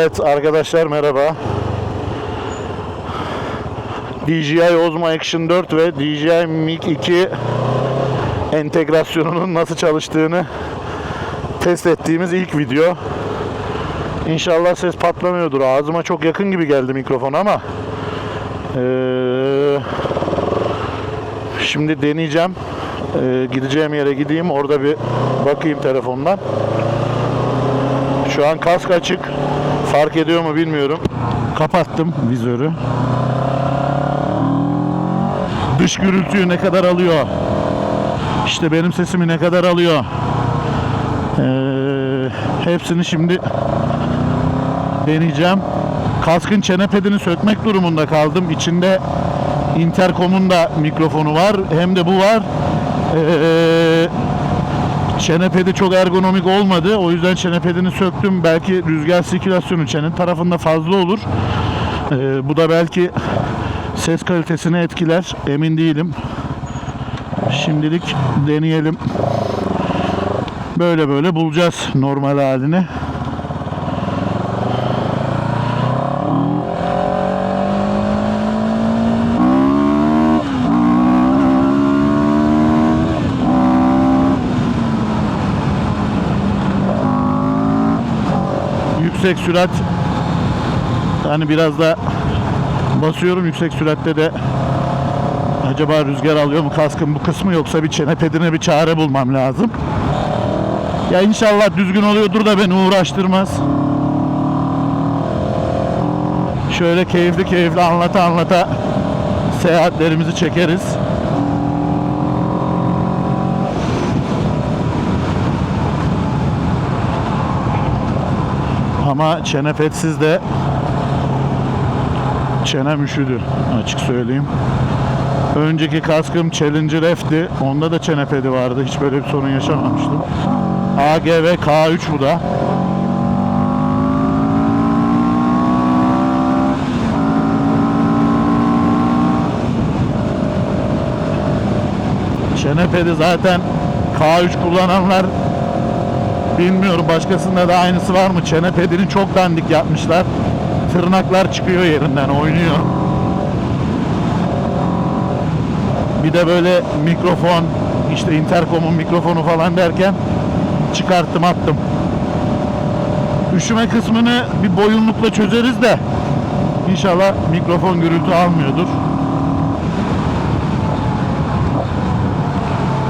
Evet arkadaşlar merhaba. DJI Osmo Action 4 ve DJI Mic 2 entegrasyonunun nasıl çalıştığını test ettiğimiz ilk video. İnşallah ses patlamıyordur. Ağzıma çok yakın gibi geldi mikrofon ama eee, şimdi deneyeceğim. Eee, gideceğim yere gideyim. Orada bir bakayım telefondan. Şu an kask açık. Fark ediyor mu bilmiyorum. Kapattım vizörü. Dış gürültüyü ne kadar alıyor? İşte benim sesimi ne kadar alıyor? Ee, hepsini şimdi deneyeceğim. Kaskın çene pedini sökmek durumunda kaldım. İçinde interkomun da mikrofonu var. Hem de bu var. Ee, çene pedi çok ergonomik olmadı. O yüzden çene pedini söktüm. Belki rüzgar sirkülasyonu çene tarafında fazla olur. Ee, bu da belki ses kalitesini etkiler. Emin değilim. Şimdilik deneyelim. Böyle böyle bulacağız normal halini. Yüksek sürat hani biraz da basıyorum yüksek süratte de acaba rüzgar alıyor mu kaskın bu kısmı yoksa bir çene pedine bir çare bulmam lazım. Ya inşallah düzgün oluyordur da beni uğraştırmaz. Şöyle keyifli keyifli anlata anlata seyahatlerimizi çekeriz. Ama çene pedsiz de çenem üşüdü açık söyleyeyim. Önceki kaskım Challenger F'ti. Onda da çene pedi vardı. Hiç böyle bir sorun yaşamamıştım. AGV K3 bu da. Çene pedi zaten K3 kullananlar bilmiyorum başkasında da aynısı var mı? Çene pedini çok dandik yapmışlar. Tırnaklar çıkıyor yerinden oynuyor. Bir de böyle mikrofon, işte interkomun mikrofonu falan derken çıkarttım attım. Üşüme kısmını bir boyunlukla çözeriz de inşallah mikrofon gürültü almıyordur.